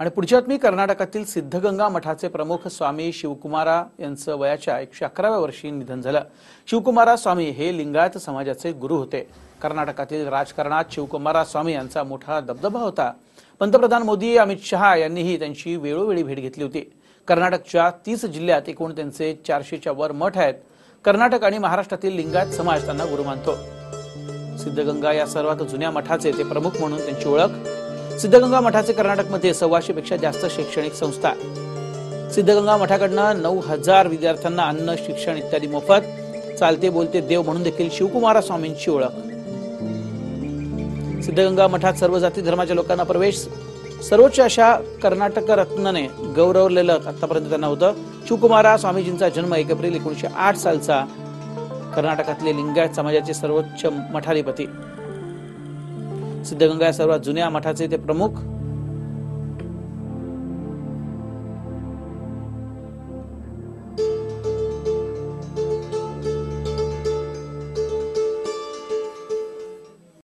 आणि पुढच्यात मी कर्नाटकातील सिद्धगंगा मठाचे प्रमुख स्वामी शिवकुमारा यांचं वयाच्या एकशे अकराव्या वर्षी निधन झालं. शिवकुमारा स्वामी हे लिंगायत समाजाचे गुरु होते. कर्नाटकातील राजकारणात शिवकुमारा स्वामी यांचा मोठा दबदबा होता. पंतप्रधान मोदी अमित शहा यांनीही त्यांची वेळोवेळी भेट घेतली होती. कर्नाटकच्या तीस जिल्ह्यात एकूण त्यांचे चारशेच्या वर मठ आहेत. कर्नाटक आणि महाराष्ट्रातील लिंगायत समाज त्यांना गुरु मानतो. सिद्धगंगा या सर्वात जुन्या मठाचे ते प्रमुख म्हणून त्यांची ओळख सिद्धगंगा मठाचे कर्नाटकमध्ये सव्वाशे पेक्षा जास्त शैक्षणिक संस्था. सिद्धगंगा मठाकडनं नऊ हजार विद्यार्थ्यांना अन्न शिक्षण इत्यादी मोफत. चालते बोलते देव म्हणून देखील शिवकुमारा स्वामींची ओळख. सिद्धगंगा मठात सर्व जाती धर्माच्या लोकांना प्रवेश. सर्वोच्च अशा कर्नाटक रत्नने गौरवलेलं आतापर्यंत त्यांना होतं. शिवकुमारा स्वामीजींचा जन्म एक एप्रिल एकोणीशे आठ सालचा. कर्नाटकातले लिंगायत समाजाचे सर्वोच्च मठाधिपती. सिद्धगंगा या सर्वात जुन्या मठाचे ते प्रमुख